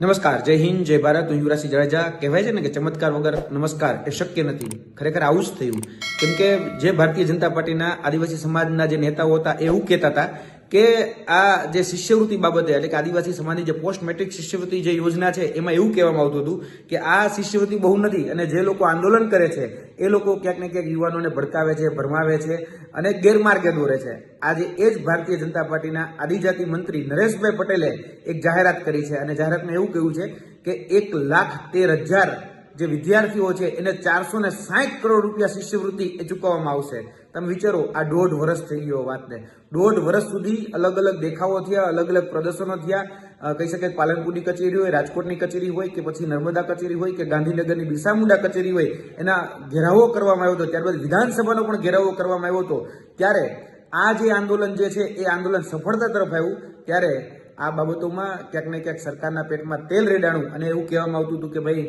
નમસ્કાર, જય હિન્દ, જય ભારત. હું યુવરાજસિંહ જાડેજા. કહેવાય છે ને કે ચમત્કાર વગર નમસ્કાર એ શક્ય નથી. ખરેખર આવું જ થયું. કેમ કે જે ભારતીય જનતા પાર્ટીના આદિવાસી સમાજના જે નેતાઓ હતા એવું કહેતા હતા કે આ જે શિષ્યવૃત્તિ બાબતે એટલે કે આદિવાસી સમાજની જે પોસ્ટ મેટ્રિક શિષ્યવૃત્તિ જે યોજના છે, એમાં એવું કહેવામાં આવતું હતું કે આ શિષ્યવૃત્તિ બહુ નથી અને જે લોકો આંદોલન કરે છે, એ લોકો ક્યાંક ને ક્યાંક યુવાનોને ભડકાવે છે, ભરમાવે છે અને ગેરમાર્ગે દોરે છે. આજે એ જ ભારતીય જનતા પાર્ટીના આદિજાતિ મંત્રી નરેશભાઈ પટેલે એક જાહેરાત કરી છે અને જાહેરાતમાં એવું કહ્યું છે કે એક લાખ તેર હજાર જે વિદ્યાર્થીઓ છે, એને ચારસો ને સાઠ કરોડ રૂપિયા શિષ્યવૃત્તિ એ ચૂકવવામાં આવશે. તમે વિચારો, આ દોઢ વર્ષ થઈ ગયો વાતને. દોઢ વર્ષ સુધી અલગ અલગ દેખાવો થયા, અલગ અલગ પ્રદર્શનો થયા. કહી શકાય પાલનપુરની કચેરી હોય, રાજકોટની કચેરી હોય, કે પછી નર્મદા કચેરી હોય, કે ગાંધીનગરની બિરસામુંડા કચેરી હોય, એના ઘેરાવો કરવામાં આવ્યો હતો. ત્યારબાદ વિધાનસભાનો પણ ઘેરાવો કરવામાં આવ્યો હતો. ત્યારે આ જે આંદોલન જે છે, એ આંદોલન સફળતા તરફ આવ્યું. ત્યારે આ બાબતોમાં ક્યાંક ને ક્યાંક સરકારના પેટમાં તેલ રેડાણું અને એવું કહેવામાં આવતું હતું કે ભાઈ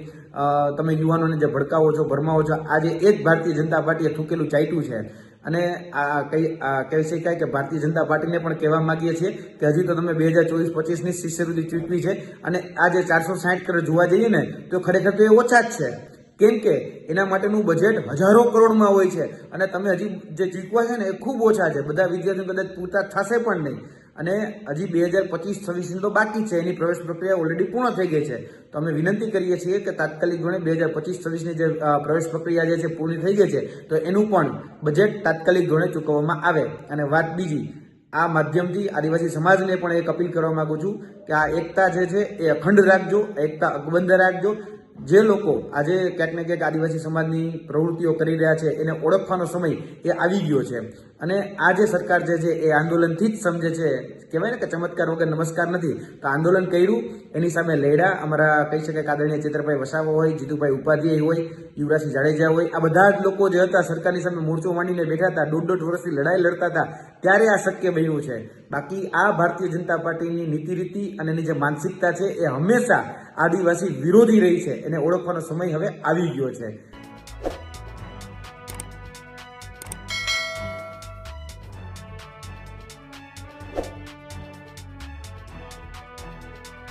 તમે યુવાનોને જે ભડકાવો છો, ભરમાવો છો આજે એક ભારતીય જનતા પાર્ટીએ થૂકેલું ચાટ્યું છે. અને આ આ કહી શકાય કે ભારતીય જનતા પાર્ટીને પણ કહેવા માંગીએ છીએ કે હજી તો તમે બે હજાર ચોવીસ પચીસની શિષ્યવૃત્તિ ચૂંટણી છે અને આ જે ચારસો સાઠ કરોડ જોવા જઈએ ને, તો ખરેખર તો એ ઓછા જ છે. કેમ કે એના માટેનું બજેટ હજારો કરોડમાં હોય છે અને તમે હજી જે ચૂકવા છે ને, એ ખૂબ ઓછા છે. બધા વિદ્યાર્થીઓ કદાચ પૂરતા થશે પણ નહીં. અને હજી બે હજાર પચીસ, છવ્વીસની તો બાકી છે, એની પ્રવેશ પ્રક્રિયા ઓલરેડી પૂર્ણ થઈ ગઈ છે. તો અમે વિનંતી કરીએ છીએ કે તાત્કાલિક ધોરણે બે હજાર પચીસ, છવ્વીસની જે પ્રવેશ પ્રક્રિયા જે છે પૂર્ણ થઈ ગઈ છે, તો એનું પણ બજેટ તાત્કાલિક ધોરણે ચૂકવવામાં આવે. અને વાત બીજી, આ માધ્યમથી આદિવાસી સમાજને પણ એક અપીલ કરવા માગું છું કે આ એકતા જે છે એ અખંડ રાખજો, એકતા અકબંધ રાખજો જે લોકો આજે ક્યાંક ને ક્યાંક આદિવાસી સમાજની પ્રવૃત્તિઓ કરી રહ્યા છે, એને ઓળખવાનો સમય એ આવી ગયો છે. અને આ જે સરકાર જે છે, એ આંદોલનથી જ સમજે છે. કહેવાય ને કે ચમત્કાર વગર નમસ્કાર નથી. તો આંદોલન કર્યું, એની સામે લડ્યા અમારા કહી શકાય કે આદરણીય ચિત્રભાઈ વસાવા હોય, જીતુભાઈ ઉપાધ્યાય હોય, યુવરાજસિંહ જાડેજા હોય, આ બધા જ લોકો જે હતા, સરકારની સામે મોરચો માંડીને બેઠા હતા, દોઢ દોઢ વર્ષથી લડાઈ લડતા હતા, ત્યારે આ શક્ય બન્યું છે. બાકી આ ભારતીય જનતા પાર્ટીની નીતિ રીતિ અને એની જે માનસિકતા છે, એ હંમેશા આદિવાસી વિરોધી રહી છે. એને ઓળખવાનો સમય હવે આવી ગયો છે.